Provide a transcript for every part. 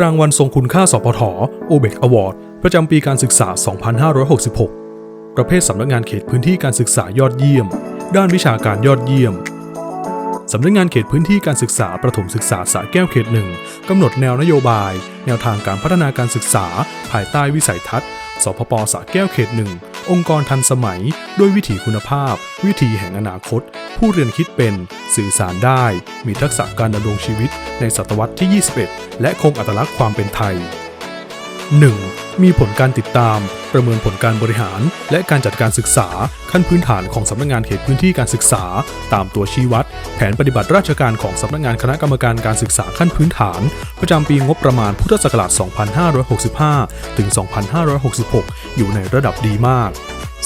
รางวัลทรงคุณค่าสพทโอเบกอวอร์ดประจำปีการศึกษา 2566 ประเภทสำนักงานเขตพื้นที่การศึกษายอดเยี่ยม ด้านวิชาการยอดเยี่ยม สำนักงานเขตพื้นที่การศึกษาประถมศึกษาสระแก้วเขตหนึ่งกำหนดแนวนโยบาย แนวทางการพัฒนาการศึกษา ภายใต้วิสัยทัศน์ สพปสระแก้วเขตหนึ่งองค์กรทันสมัย ด้วยวิถีคุณภาพ วิถีแห่งอนาคต ผู้เรียนคิดเป็น สื่อสารได้ มีทักษะการดำรงชีวิตในศตวรรษที่ 21 และคงอัตลักษณ์ความเป็นไทย 1. มีผลการติดตาม ประเมินผลการบริหาร และการจัดการศึกษา ขั้นพื้นฐานของสำนักงานเขตพื้นที่การศึกษา ตามตัวชี้วัด แผนปฏิบัติราชการของสำนักงานคณะกรรมการการศึกษาขั้นพื้นฐาน ประจำปีงบประมาณพุทธศักราช 2565 ถึง 2566 อยู่ในระดับดีมาก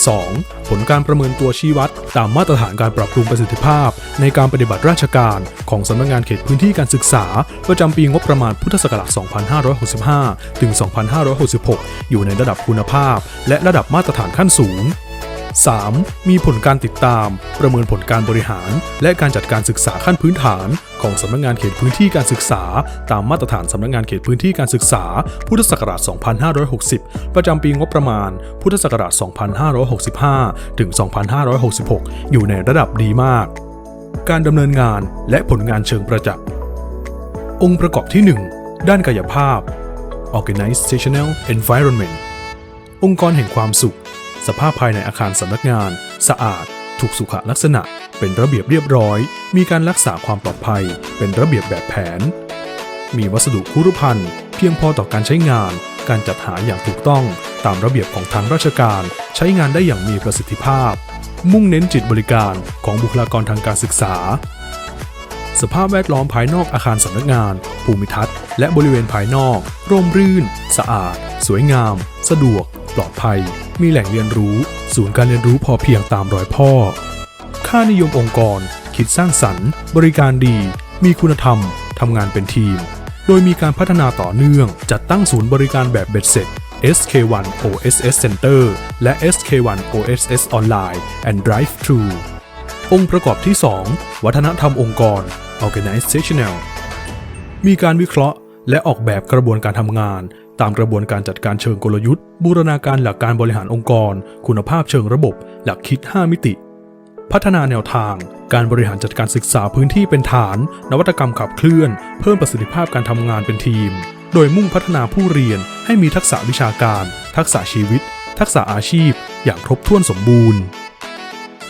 2. ผลการประเมินตัวชี้วัด ตามมาตรฐานการปรับปรุงประสิทธิภาพ ในการปฏิบัติราชการของสำนักงานเขตพื้นที่การศึกษา ประจำปีงบประมาณพุทธศักราช 2565 ถึง 2566 อยู่ในระดับคุณภาพ และระดับมาตรฐานขั้นสูง 3. มีผลการติดตาม ประเมินผลการบริหาร และการจัดการศึกษาขั้นพื้นฐาน ของสำนักงานเขตพื้นที่การศึกษา ตามมาตรฐานสำนักงานเขตพื้นที่การศึกษา พุทธศักราช 2560 ประจำปีงบประมาณ พุทธศักราช 2565 ถึง 2566 อยู่ในระดับดีมาก การดำเนินงานและผลงานเชิงประจักษ์องค์ประกอบที่ 1 ด้านกายภาพ organizational environment องค์กรแห่งความสุข สภาพภายในอาคารสำนักงาน สะอาด ถูกสุขลักษณะ เป็นระเบียบเรียบร้อย มีการรักษาความปลอดภัย เป็นระเบียบแบบแผน มีวัสดุคุรุพันธ์เพียงพอต่อการใช้งาน การจัดหาอย่างถูกต้องตามระเบียบของทางราชการ ใช้งานได้อย่างมีประสิทธิภาพ มุ่งเน้นจิตบริการของบุคลากรทางการศึกษา สภาพแวดล้อมภายนอกอาคารสำนักงาน ภูมิทัศน์ และบริเวณภายนอก ร่มรื่น สะอาด สวยงาม สะดวก ปลอดภัย มีแหล่งเรียนรู้ ศูนย์การเรียนรู้พอเพียงตามรอยพ่อ ค่านิยมองค์กร คิดสร้างสรรค์ บริการดี มีคุณธรรม ทำงานเป็นทีม โดยมีการพัฒนาต่อเนื่อง จัดตั้งศูนย์บริการแบบเบ็ดเสร็จ SK1 OSS Center และ SK1 OSS Online and Drive Thru องค์ประกอบที่ 2 วัฒนธรรมองค์กร Organizational มีการวิเคราะห์ และออกแบบกระบวนการทำงาน ตามกระบวนการจัดการเชิงกลยุทธ์ บูรณาการหลักการบริหารองค์กร คุณภาพเชิงระบบ หลักคิด 5 มิติ พัฒนาแนวทาง การบริหารจัดการศึกษาพื้นที่เป็นฐาน นวัตกรรมขับเคลื่อน เพิ่มประสิทธิภาพการทำงานเป็นทีม โดยมุ่งพัฒนาผู้เรียนให้มีทักษะวิชาการ ทักษะชีวิต ทักษะอาชีพ อย่างครบถ้วนสมบูรณ์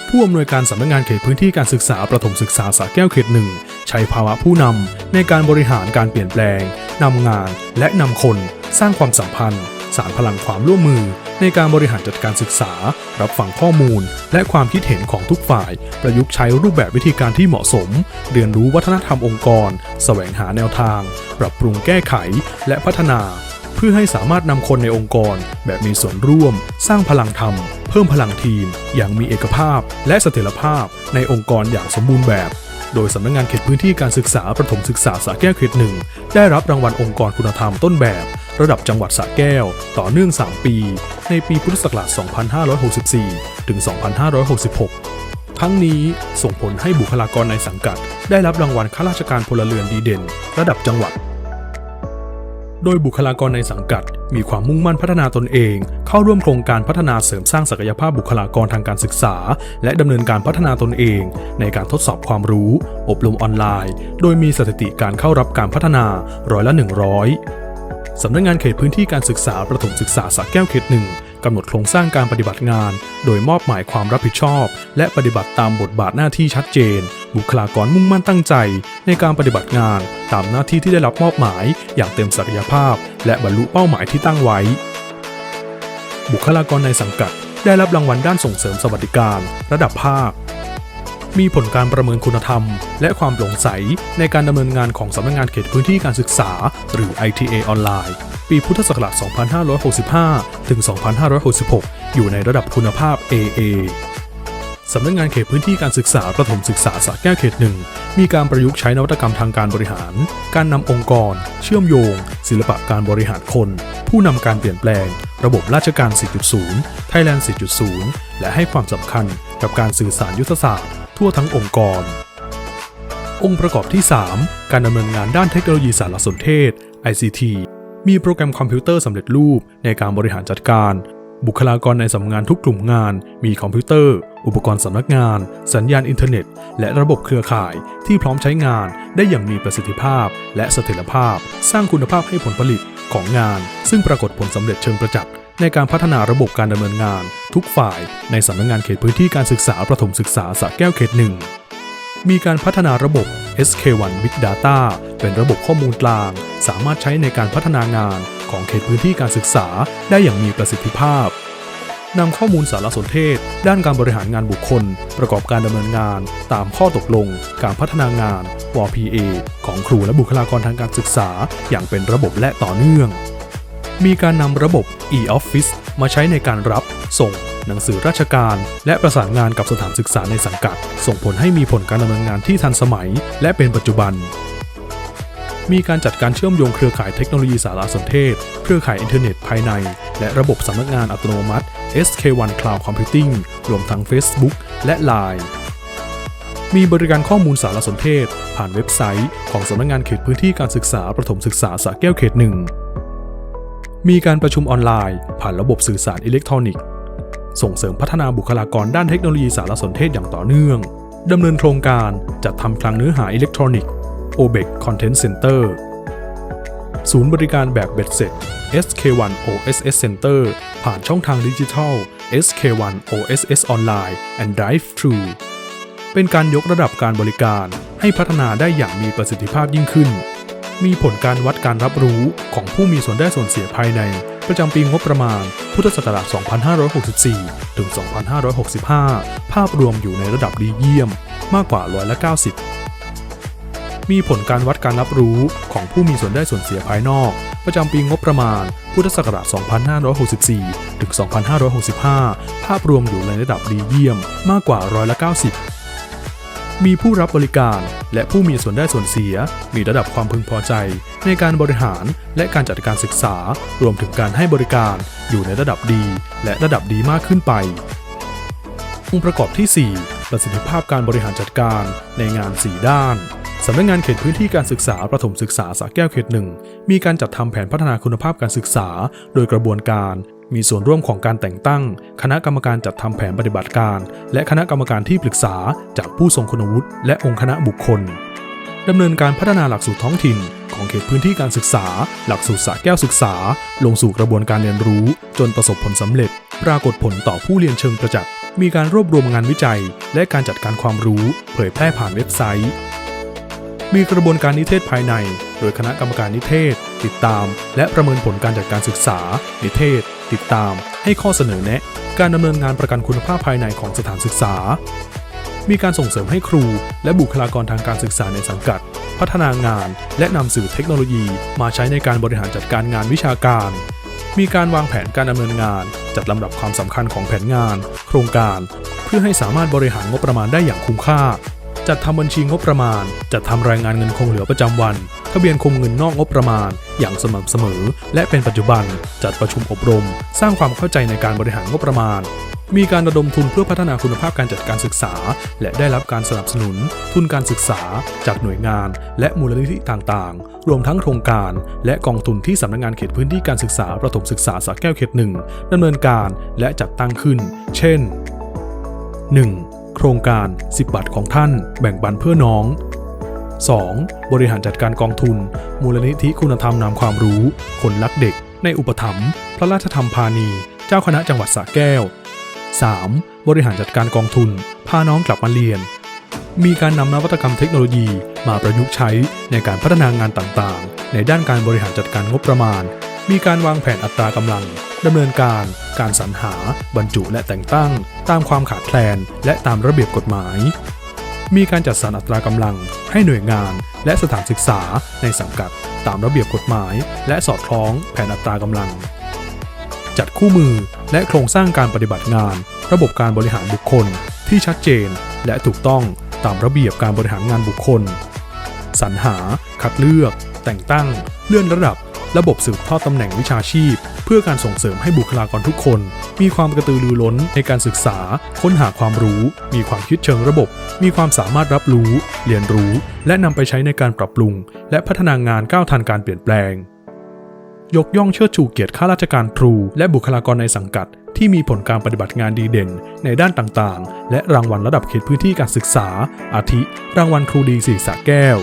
ผู้อำนวยการสำนักงานเขตพื้นที่การศึกษาประถมศึกษาสระแก้วเขตหนึ่งใช้ภาวะผู้นำในการบริหารการเปลี่ยนแปลงนำงานและนำคน สร้างความสัมพันธ์ สารพลังความร่วมมือ ในการบริหารจัดการศึกษา รับฟังข้อมูล และความคิดเห็นของทุกฝ่าย ประยุกต์ใช้รูปแบบวิธีการที่เหมาะสม เรียนรู้วัฒนธรรมองค์กร แสวงหาแนวทาง ปรับปรุงแก้ไข และพัฒนา เพื่อให้สามารถนำคนในองค์กร แบบมีส่วนร่วม สร้างพลังธรรม เพิ่มพลังทีม อย่างมีเอกภาพ และเสถียรภาพในองค์กรอย่างสมบูรณ์แบบ โดยสำนักงานเขตพื้นที่การศึกษาประถมศึกษาสระแก้วเขตหนึ่งได้รับรางวัลองค์กรคุณธรรมต้นแบบ ระดับจังหวัดสระแก้ว ต่อเนื่อง 3 ปี ในปีพุทธศักราช 2564 ถึง 2566 ทั้งนี้ส่งผลให้บุคลากรในสังกัด ได้รับรางวัลข้าราชการพลเรือนดีเด่น ระดับจังหวัด โดยบุคลากรในสังกัด มีความมุ่งมั่นพัฒนาตนเอง เข้าร่วมโครงการพัฒนาเสริมสร้างศักยภาพบุคลากรทางการศึกษา และดำเนินการพัฒนาตนเอง ในการทดสอบความรู้ อบรมออนไลน์ โดยมีสถิติการเข้ารับการพัฒนาร้อยละ 100 สำนักงานเขตพื้นที่การศึกษาประถมศึกษาสระแก้วเขตหนึ่งกำหนดโครงสร้างการปฏิบัติงาน โดยมอบหมายความรับผิดชอบ และปฏิบัติตามบทบาทหน้าที่ชัดเจน บุคลากรมุ่งมั่นตั้งใจ ในการปฏิบัติงาน ตามหน้าที่ที่ได้รับมอบหมาย อย่างเต็มศักยภาพ และบรรลุเป้าหมายที่ตั้งไว้ บุคลากรในสังกัดได้รับรางวัลด้านส่งเสริมสวัสดิการ ระดับภาค มีผลการประเมินคุณธรรม และความโปร่งใสในการดำเนินงานของสำนักงานเขตพื้นที่การศึกษา หรือ ITA ออนไลน์ ปีพุทธศักราช 2565 ถึง 2566 อยู่ในระดับคุณภาพ AA สำนักงานเขตพื้นที่การศึกษาประถมศึกษาสระแก้วเขตหนึ่งมีการประยุกต์ใช้นวัตกรรมทางการบริหาร การนำองค์กร เชื่อมโยง ศิลปะการบริหารคน ผู้นำการเปลี่ยนแปลง ระบบราชการ 4.0 Thailand 4.0 และให้ความสำคัญกับการสื่อสารยุทธศาสตร์ ทั่วทั้งองค์กร องค์ประกอบที่ 3 การดำเนินงานด้านเทคโนโลยีสารสนเทศ ICT มีโปรแกรมคอมพิวเตอร์สำเร็จรูปในการบริหารจัดการ บุคลากรในสำนักงานทุกกลุ่มงานมีคอมพิวเตอร์ อุปกรณ์สำนักงาน สัญญาณอินเทอร์เน็ต และระบบเครือข่ายที่พร้อมใช้งานได้อย่างมีประสิทธิภาพ และเสถียรภาพ สร้างคุณภาพให้ผลผลิตของงาน ซึ่งปรากฏผลสำเร็จเชิงประจักษ์ในการพัฒนาระบบการดำเนินงาน ทุกฝ่ายในสำนักงานเขตพื้นที่การศึกษาประถมศึกษาสระแก้วเขตหนึ่งมีการพัฒนาระบบ SK1 Big Data เป็นระบบข้อมูลกลาง สามารถใช้ในการพัฒนางานของเขตพื้นที่การศึกษาได้อย่างมีประสิทธิภาพ นำข้อมูลสารสนเทศ ด้านการบริหารงานบุคคล ประกอบการดำเนินงาน ตามข้อตกลง การพัฒนางาน WPA ของครูและบุคลากรทางการศึกษา อย่างเป็นระบบและต่อเนื่อง มีการนำระบบ e-office มาใช้ในการรับ ส่ง หนังสือราชการ และประสานงานกับสถานศึกษาในสังกัด ส่งผลให้มีผลการดำเนินงานที่ทันสมัย และเป็นปัจจุบัน มีการจัดการเชื่อมโยงเครือข่ายเทคโนโลยีสารสนเทศ เครือข่ายอินเทอร์เน็ตภายใน และระบบสำนักงานอัตโนมัติ SK1 Cloud Computing รวมทั้ง Facebook และ Line มีบริการข้อมูลสารสนเทศ ผ่านเว็บไซต์ของสำนักงานเขตพื้นที่การศึกษาประถมศึกษาสระแก้วเขตหนึ่งมีการประชุมออนไลน์ ผ่านระบบสื่อสารอิเล็กทรอนิกส์ ส่งเสริมพัฒนาบุคลากรด้านเทคโนโลยีสารสนเทศอย่างต่อเนื่องดำเนินโครงการจัดทำคลังเนื้อหาอิเล็กทรอนิกส์ OBEC Content Center ศูนย์บริการแบบเบ็ดเสร็จ SK1 OSS Center ผ่านช่องทางดิจิทัล SK1 OSS Online and Drive Thru เป็นการยกระดับการบริการให้พัฒนาได้อย่างมีประสิทธิภาพยิ่งขึ้น มีผลการวัดการรับรู้ของผู้มีส่วนได้ส่วนเสียภายใน ประจำปีงบประมาณ พุทธศักราช 2564 ถึง 2565 ภาพรวมอยู่ในระดับดีเยี่ยม มากกว่าร้อยละ90 มีผลการวัดการรับรู้ของผู้มีส่วนได้ส่วนเสียภายนอก ประจำปีงบประมาณ พุทธศักราช 2564 ถึง 2565 ภาพรวมอยู่ในระดับดีเยี่ยมมากกว่าร้อยละ90มีผู้รับบริการและผู้มีส่วนได้ส่วนเสีย มีระดับความพึงพอใจ ในการบริหารและการจัดการศึกษา รวมถึงการให้บริการอยู่ในระดับดี และระดับดีมากขึ้นไป องค์ประกอบที่ 4 ประสิทธิภาพการบริหารจัดการในงาน 4 ด้าน สำนักงานเขตพื้นที่การศึกษาประถมศึกษาสระแก้วเขตหนึ่งมีการจัดทำแผนพัฒนาคุณภาพการศึกษา โดยกระบวนการ มีส่วนร่วมของการแต่งตั้ง คณะกรรมการจัดทำแผนปฏิบัติการ และคณะกรรมการที่ปรึกษาจากผู้ทรงคุณวุฒิและองค์คณะบุคคลดำเนินการพัฒนาหลักสูตรท้องถิ่น ของเขตพื้นที่การศึกษา หลักสูตรสระแก้วศึกษา ลงสู่กระบวนการเรียนรู้ จนประสบผลสำเร็จ ปรากฏผลต่อผู้เรียนเชิงประจักษ์มีการรวบรวมงานวิจัย และการจัดการความรู้ เผยแพร่ผ่านเว็บไซต์ มีกระบวนการนิเทศภายใน โดยคณะกรรมการนิเทศ ติดตาม และประเมินผลการจัดการศึกษา นิเทศ ติดตาม ให้ข้อเสนอแนะ การดำเนินงานประกันคุณภาพภายในของสถานศึกษา มีการส่งเสริมให้ครู และบุคลากรทางการศึกษาในสังกัด พัฒนางาน และนำสื่อเทคโนโลยี มาใช้ในการบริหารจัดการงานวิชาการ มีการวางแผนการดำเนินงาน จัดลำดับความสำคัญของแผนงาน โครงการ เพื่อให้สามารถบริหารงบประมาณได้อย่างคุ้มค่า จัดทำบัญชีงบประมาณ จัดทำรายงานเงินคงเหลือประจำวัน ทะเบียนคงเงินนอกงบประมาณ อย่างสม่ำเสมอ และเป็นปัจจุบัน จัดประชุมอบรม สร้างความเข้าใจในการบริหารงบประมาณ มีการระดมทุนเพื่อพัฒนาคุณภาพการจัดการศึกษา และได้รับการสนับสนุน ทุนการศึกษา จากหน่วยงาน และมูลนิธิต่างๆ รวมทั้งโครงการ และกองทุนที่สำนักงานเขตพื้นที่การศึกษาประถมศึกษาสระแก้วเขตหนึ่งดำเนินการและจัดตั้งขึ้น เช่น 1. โครงการ 10 บาทของท่าน แบ่งปันเพื่อน้อง 2. บริหารจัดการกองทุน มูลนิธิคุณธรรมนำความรู้ คนรักเด็ก ในอุปถัมภ์พระราชธรรมพาณี เจ้าคณะจังหวัดสระแก้ว 3. บริหารจัดการกองทุน พาน้องกลับมาเรียน มีการนำนวัตกรรมเทคโนโลยีมาประยุกต์ใช้ในการพัฒนางานต่างๆ ในด้านการบริหารจัดการงบประมาณ มีการวางแผนอัตรากำลังดำเนินการ การสรรหา บรรจุและแต่งตั้ง ตามความขาดแคลน และตามระเบียบกฎหมาย มีการจัดสรรอัตรากำลัง ให้หน่วยงาน และสถานศึกษาในสังกัด ตามระเบียบกฎหมาย และสอดคล้องแผนอัตรากำลัง จัดคู่มือและโครงสร้างการปฏิบัติงาน ระบบการบริหารบุคคล ที่ชัดเจน และถูกต้องตามระเบียบการบริหารงานบุคคล สรรหา คัดเลือก แต่งตั้ง เลื่อนระดับ ระบบสืบทอดตำแหน่งวิชาชีพ เพื่อการส่งเสริมให้บุคลากรทุกคน มีความกระตือรือร้นในการศึกษา ค้นหาความรู้ มีความคิดเชิงระบบ มีความสามารถรับรู้ เรียนรู้ และนำไปใช้ในการปรับปรุง และพัฒนางานก้าวทันการเปลี่ยนแปลง ยกย่องเชิดชูเกียรติข้าราชการครู และบุคลากรในสังกัด ที่มีผลการปฏิบัติงานดีเด่น ในด้านต่างๆ และรางวัลระดับเขตพื้นที่การศึกษา อาทิ รางวัลครูดีสีสระแก้ว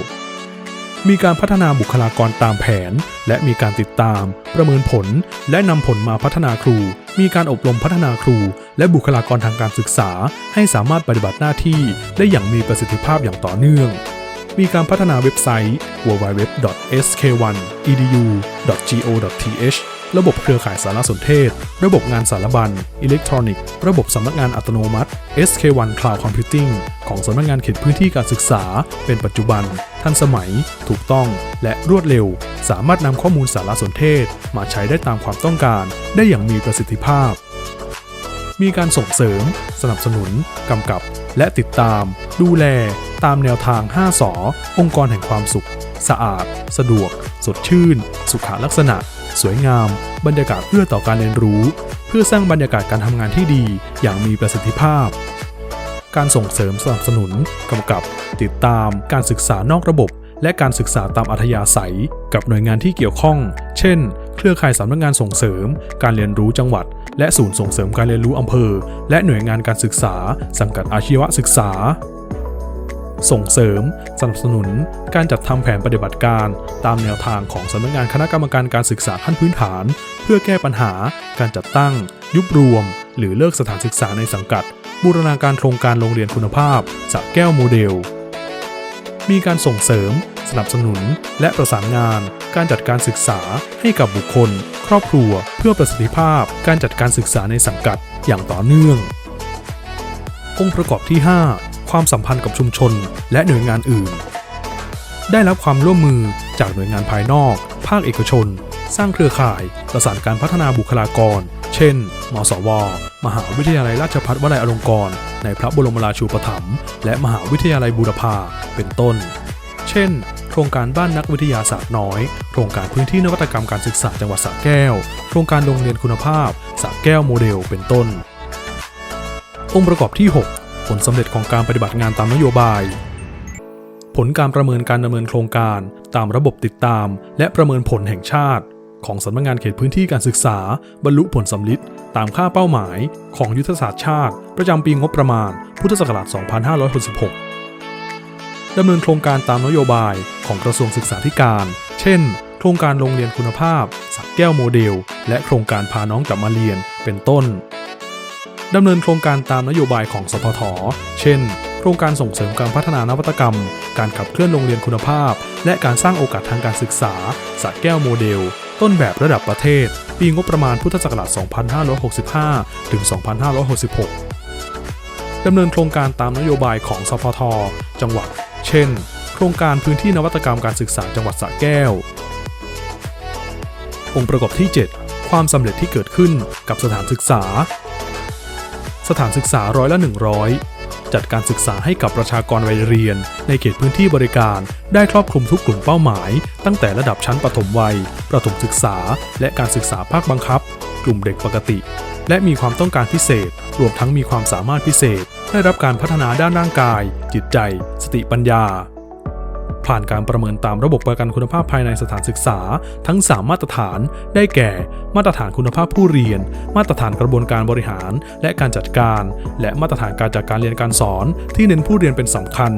มีการพัฒนาบุคลากรตามแผน และมีการติดตาม ประเมินผล และนำผลมาพัฒนาครู มีการอบรมพัฒนาครู และบุคลากรทางการศึกษา ให้สามารถปฏิบัติหน้าที่ได้อย่างมีประสิทธิภาพอย่างต่อเนื่อง มีการพัฒนาเว็บไซต์ www.sk1edu.go.th ระบบเครือข่ายสารสนเทศ ระบบงานสารบัญ อิเล็กทรอนิกส์ ระบบสำนักงานอัตโนมัติ SK1 Cloud Computing ของสำนักงานเขตพื้นที่การศึกษา เป็นปัจจุบัน ทันสมัย ถูกต้อง และรวดเร็ว สามารถนำข้อมูลสารสนเทศ มาใช้ได้ตามความต้องการ ได้อย่างมีประสิทธิภาพ มีการส่งเสริม สนับสนุน กำกับ และติดตาม ดูแล ตามแนวทาง 5สอองค์กรแห่งความสุข สะอาด สะดวก สดชื่น สุขลักษณะ สวยงาม บรรยากาศเพื่อต่อการเรียนรู้ เพื่อสร้างบรรยากาศการทำงานที่ดีอย่างมีประสิทธิภาพ การส่งเสริมสนับสนุนกำกับ ติดตามการศึกษานอกระบบ และการศึกษาตามอัธยาศัย กับหน่วยงานที่เกี่ยวข้อง เช่น เครือข่ายสำนักงานส่งเสริม การเรียนรู้จังหวัด และศูนย์ส่งเสริมการเรียนรู้อำเภอ และหน่วยงานการศึกษา สังกัดอาชีวศึกษา ส่งเสริม สนับสนุน การจัดทำแผนปฏิบัติการ ตามแนวทางของสำนักงานคณะกรรมการการศึกษาขั้นพื้นฐาน เพื่อแก้ปัญหา การจัดตั้ง ยุบรวม หรือเลิกสถานศึกษาในสังกัด บูรณาการโครงการโรงเรียนคุณภาพสระแก้วโมเดล มีการส่งเสริม สนับสนุน และประสานงาน การจัดการศึกษาให้กับบุคคล ครอบครัว เพื่อประสิทธิภาพ การจัดการศึกษาในสังกัดอย่างต่อเนื่ององค์ประกอบที่ 5 ความสัมพันธ์กับชุมชน และหน่วยงานอื่น ได้รับความร่วมมือจากหน่วยงานภายนอก ภาคเอกชน สร้างเครือข่าย ประสานการพัฒนาบุคลากร เช่น มสว มหาวิทยาลัยราชภัฏวลัยอลงกรณ์ในพระบรมราชูปถัมภ์และมหาวิทยาลัยบูรพาเป็นต้น เช่น โครงการบ้านนักวิทยาศาสตร์น้อย โครงการพื้นที่นวัตกรรมการศึกษาจังหวัดสระแก้ว โครงการโรงเรียนคุณภาพสระแก้วโมเดล เป็นต้น องค์ประกอบที่ 6 ผลสำเร็จของการปฏิบัติงานตามนโยบาย ผลการประเมินการดำเนินโครงการ ตามระบบติดตาม และประเมินผลแห่งชาติ ของสำนักงานเขตพื้นที่การศึกษา บรรลุผลสำลิดตามค่าเป้าหมาย ของยุทธศาสตร์ชาติ ประจำปีงบประมาณ พุทธศักราช 2566ดำเนินโครงการตามนโยบายของกระทรวงศึกษาธิการ เช่น โครงการโรงเรียนคุณภาพ สักแก้วโมเดล และโครงการพาน้องกลับมาเรียน เป็นต้น ดำเนินโครงการตามนโยบายของสพทเช่น โครงการส่งเสริมการพัฒนานวัตกรรม การขับเคลื่อนโรงเรียนคุณภาพ และการสร้างโอกาสทางการศึกษาสักแก้วโมเดล ต้นแบบระดับประเทศ ปีงบประมาณพุทธศักราช 2565 ถึง 2566 ดำเนินโครงการตามนโยบายของสพทจังหวัด เช่น โครงการพื้นที่นวัตกรรมการศึกษาจังหวัดสระแก้ว องค์ประกอบที่ 7 ความสำเร็จที่เกิดขึ้นกับสถานศึกษา สถานศึกษาร้อยละ 100 จัดการศึกษาให้กับประชากรวัยเรียน ในเขตพื้นที่บริการ ได้ครอบคลุมทุกกลุ่มเป้าหมาย ตั้งแต่ระดับชั้นปฐมวัย ประถมศึกษา และการศึกษาภาคบังคับ กลุ่มเด็กปกติ และมีความต้องการพิเศษ รวมทั้งมีความสามารถพิเศษ ได้รับการพัฒนาด้านร่างกาย จิตใจ สติปัญญา ผ่านการประเมินตามระบบประกันคุณภาพภายในสถานศึกษา ทั้ง 3 มาตรฐาน ได้แก่ มาตรฐานคุณภาพผู้เรียน มาตรฐานกระบวนการบริหาร และการจัดการ และมาตรฐานการจัดการเรียนการสอน ที่เน้นผู้เรียนเป็นสำคัญ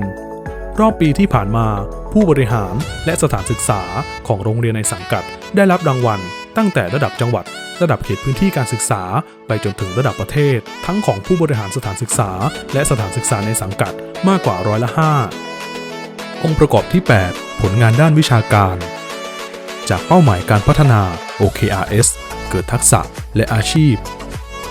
รอบปีที่ผ่านมา ผู้บริหารและสถานศึกษาของโรงเรียนในสังกัด ได้รับรางวัล ตั้งแต่ระดับจังหวัดระดับเขตพื้นที่การศึกษา ไปจนถึงระดับประเทศ ทั้งของผู้บริหารสถานศึกษา และสถานศึกษาในสังกัดมากกว่าร้อยละ5 องค์ประกอบที่ 8 ผลงานด้านวิชาการ จากเป้าหมายการพัฒนา OKRS เกิดทักษะและอาชีพ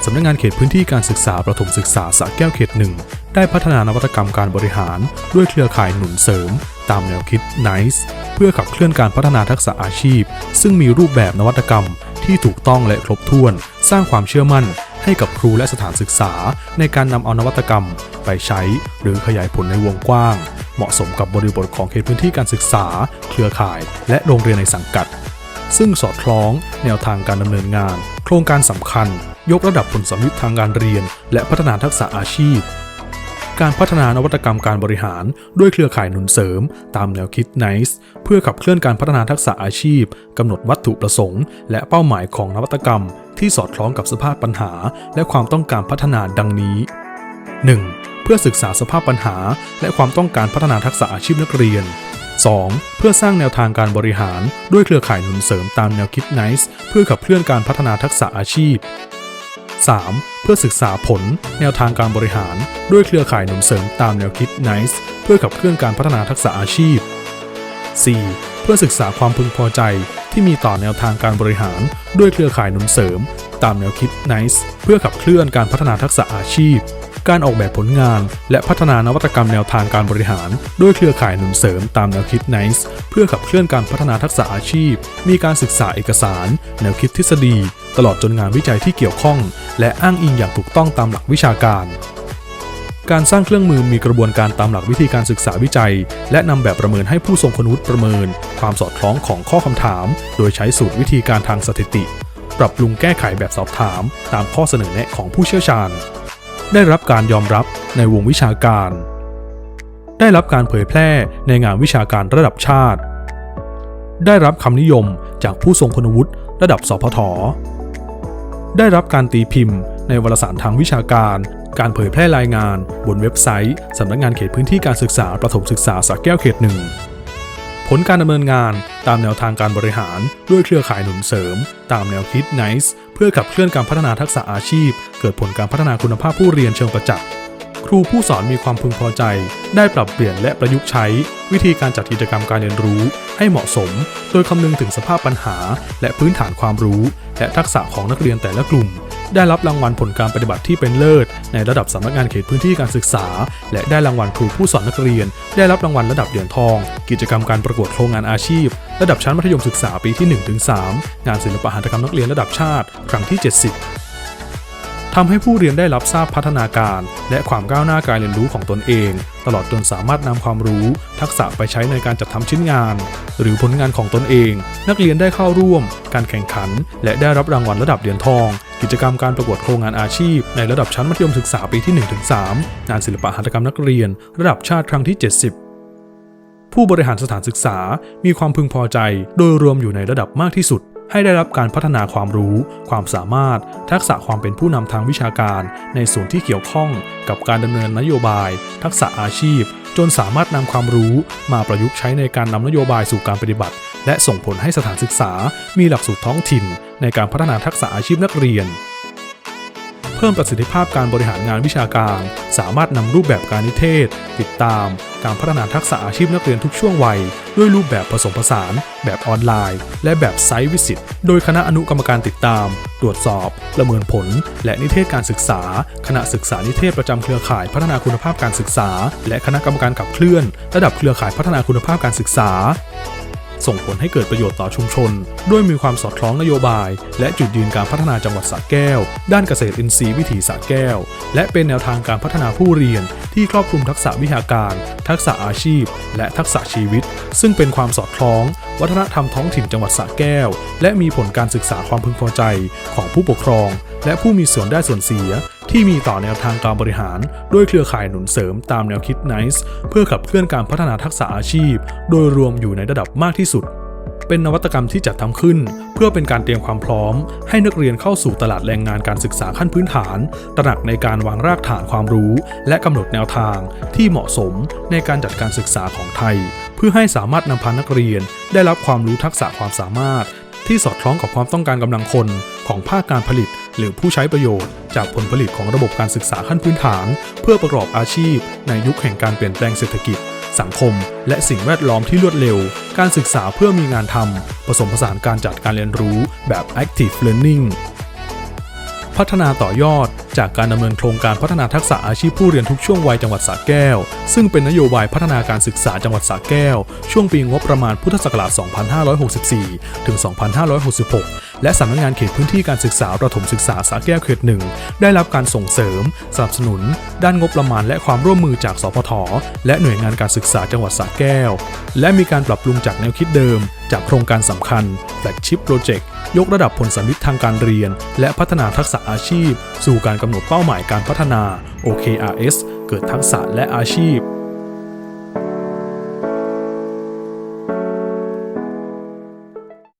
สำนักงานเขตพื้นที่การศึกษาประถมศึกษาสระแก้วเขตหนึ่งได้พัฒนานวัตกรรมการบริหาร ด้วยเครือข่ายหนุนเสริม ตามแนวคิด NICE เพื่อขับเคลื่อนการพัฒนาทักษะอาชีพ ซึ่งมีรูปแบบนวัตกรรมที่ถูกต้องและครบถ้วน สร้างความเชื่อมั่น ให้กับครูและสถานศึกษา ในการนำเอานวัตกรรมไปใช้ หรือขยายผลในวงกว้าง เหมาะสมกับบริบทของเขตพื้นที่การศึกษา เครือข่าย และโรงเรียนในสังกัด ซึ่งสอดคล้องแนวทางการดำเนินงาน โครงการสำคัญ ยกระดับผลสำลิดทางการเรียน และพัฒนาทักษะอาชีพการพัฒนานวัตกรรมการบริหารด้วยเครือข่ายหนุนเสริม ตามแนวคิด NICE เพื่อขับเคลื่อนการพัฒนาทักษะอาชีพกำหนดวัตถุประสงค์ และเป้าหมายของนวัตกรรมที่สอดคล้องกับสภาพปัญหา และความต้องการพัฒนาดังนี้ 1. เพื่อศึกษาสภาพปัญหา และความต้องการพัฒนาทักษะอาชีพนักเรียน 2. เพื่อสร้างแนวทางการบริหาร ด้วยเครือข่ายหนุนเสริมตามแนวคิด NICE เพื่อขับเคลื่อนการพัฒนาทักษะอาชีพ 3. เพื่อศึกษาผล แนวทางการบริหาร ด้วยเครือข่ายหนุนเสริมตามแนวคิด NICE เพื่อขับเคลื่อนการพัฒนาทักษะอาชีพ 4. เพื่อศึกษาความพึงพอใจ ที่มีต่อแนวทางการบริหาร ด้วยเครือข่ายหนุนเสริม ตามแนวคิด NICE เพื่อขับเคลื่อนการพัฒนาทักษะอาชีพ การออกแบบผลงาน และพัฒนานวัตกรรมแนวทางการบริหาร ด้วยเครือข่ายหนุนเสริมตามแนวคิด NICE เพื่อขับเคลื่อนการพัฒนาทักษะอาชีพ มีการศึกษาเอกสาร แนวคิดทฤษฎี ตลอดจนงานวิจัยที่เกี่ยวข้อง และอ้างอิงอย่างถูกต้องตามหลักวิชาการ การสร้างเครื่องมือมีกระบวนการตามหลักวิธีการศึกษาวิจัย และนำแบบประเมินให้ผู้ทรงคุณวุฒิประเมิน ความสอดคล้องของข้อคำถาม โดยใช้สูตรวิธีการทางสถิติ ปรับปรุงแก้ไขแบบสอบถาม ตามข้อเสนอแนะของผู้เชี่ยวชาญ ได้รับการยอมรับในวงวิชาการ ได้รับการเผยแพร่ในงานวิชาการระดับชาติ ได้รับคำนิยมจากผู้ทรงคุณวุฒิระดับสพทได้รับการตีพิมพ์ ในวารสารทางวิชาการ การเผยแพร่รายงาน บนเว็บไซต์สำนักงานเขตพื้นที่การศึกษาประถมศึกษาสระแก้วเขตหนึ่งผลการดำเนินงานตามแนวทางการบริหารด้วยเครือข่ายหนุนเสริม ตามแนวคิด NICE เพื่อขับเคลื่อนการพัฒนาทักษะอาชีพ เกิดผลการพัฒนาคุณภาพผู้เรียนเชิงประจักษ์ครูผู้สอนมีความพึงพอใจ ได้ปรับเปลี่ยนและประยุกต์ใช้ วิธีการจัดกิจกรรมการเรียนรู้ ให้เหมาะสม โดยคำนึงถึงสภาพปัญหา และพื้นฐานความรู้ และทักษะของนักเรียนแต่ละกลุ่ม ได้รับรางวัลผลการปฏิบัติที่เป็นเลิศ ในระดับสำนักงานเขตพื้นที่การศึกษา และได้รางวัลครูผู้สอนนักเรียน ได้รับรางวัลระดับเหรียญทอง กิจกรรมการประกวดโครงงานอาชีพ ระดับชั้นมัธยมศึกษาปีที่ 1-3 งานศิลปะหัตถกรรมนักเรียนระดับชาติ ครั้งที่ 70ทำให้ผู้เรียนได้รับทราบพัฒนาการ และความก้าวหน้าการเรียนรู้ของตนเอง ตลอดจนสามารถนำความรู้ ทักษะไปใช้ในการจัดทำชิ้นงาน หรือผลงานของตนเอง นักเรียนได้เข้าร่วม การแข่งขัน และได้รับรางวัลระดับเหรียญทอง กิจกรรมการประกวดโครงงานอาชีพ ในระดับชั้นมัธยมศึกษาปีที่ 1-3 งานศิลปะหัตถกรรมนักเรียน ระดับชาติครั้งที่ 70ผู้บริหารสถานศึกษามีความพึงพอใจโดยรวมอยู่ในระดับมากที่สุด ให้ได้รับการพัฒนาความรู้ ความสามารถ ทักษะความเป็นผู้นำทางวิชาการ ในส่วนที่เกี่ยวข้องกับการดำเนินนโยบาย ทักษะอาชีพ จนสามารถนำความรู้มาประยุกต์ใช้ในการนำนโยบายสู่การปฏิบัติ และส่งผลให้สถานศึกษา มีหลักสูตรท้องถิ่น ในการพัฒนาทักษะอาชีพนักเรียน พิ่มประสิทธิภาพการบริหารงานวิชาการ สามารถนำรูปแบบการนิเทศ ติดตาม การพัฒนาทักษะอาชีพนักเรียนทุกช่วงวัย ด้วยรูปแบบผสมผสาน แบบออนไลน์ และแบบไซต์วิสิตโดยคณะอนุกรรมการติดตาม ตรวจสอบ ประเมินผล และนิเทศการศึกษา คณะศึกษานิเทศประจำเครือข่ายพัฒนาคุณภาพการศึกษา และคณะกรรมการขับเคลื่อน ระดับเครือข่ายพัฒนาคุณภาพการศึกษา ส่งผลให้เกิดประโยชน์ต่อชุมชน ด้วยมีความสอดคล้องนโยบาย และจุดยืนการพัฒนาจังหวัดสระแก้ว ด้านเกษตรอินทรีย์วิถีสระแก้ว และเป็นแนวทางการพัฒนาผู้เรียน ที่ครอบคลุมทักษะวิชาการ ทักษะอาชีพ และทักษะชีวิต ซึ่งเป็นความสอดคล้อง วัฒนธรรมท้องถิ่นจังหวัดสระแก้ว และมีผลการศึกษาความพึงพอใจของผู้ปกครอง และผู้มีส่วนได้ส่วนเสีย ที่มีต่อแนวทางการบริหาร ด้วยเครือข่ายหนุนเสริมตามแนวคิด NICE เพื่อขับเคลื่อนการพัฒนาทักษะอาชีพ โดยรวมอยู่ในระดับมากที่สุด เป็นนวัตกรรมที่จัดทำขึ้น เพื่อเป็นการเตรียมความพร้อม ให้นักเรียนเข้าสู่ตลาดแรงงานการศึกษาขั้นพื้นฐาน ตระหนักในการวางรากฐานความรู้ และกำหนดแนวทาง ที่เหมาะสมในการจัดการศึกษาของไทย เพื่อให้สามารถนำพานักเรียน ได้รับความรู้ทักษะความสามารถ ที่สอดคล้องกับความต้องการกำลังคนของภาคการผลิต หรือผู้ใช้ประโยชน์ จากผลผลิตของระบบการศึกษาขั้นพื้นฐาน เพื่อประกอบอาชีพ ในยุคแห่งการเปลี่ยนแปลงเศรษฐกิจ สังคม และสิ่งแวดล้อมที่รวดเร็ว การศึกษาเพื่อมีงานทำผสมผสานการจัดการเรียนรู้แบบ active learning พัฒนาต่อยอด จากการดำเนินโครงการพัฒนาทักษะอาชีพผู้เรียนทุกช่วงวัยจังหวัดสระแก้ว ซึ่งเป็นนโยบายพัฒนาการศึกษาจังหวัดสระแก้ว ช่วงปีงบประมาณพุทธศักราช 2564 ถึง 2566 และสำนักงานเขตพื้นที่การศึกษาประถมศึกษาสระแก้วเขตหนึ่งได้รับการส่งเสริม สนับสนุน ด้านงบประมาณและความร่วมมือจากสพทและหน่วยงานการศึกษาจังหวัดสระแก้ว และมีการปรับปรุงจากแนวคิดเดิม จากโครงการสำคัญ flagship project ยกระดับผลสัมฤทธิ์ทางการเรียน และพัฒนาทักษะอาชีพ สู่การกำหนดเป้าหมายการพัฒนา OKRS เกิดทักษะและอาชีพ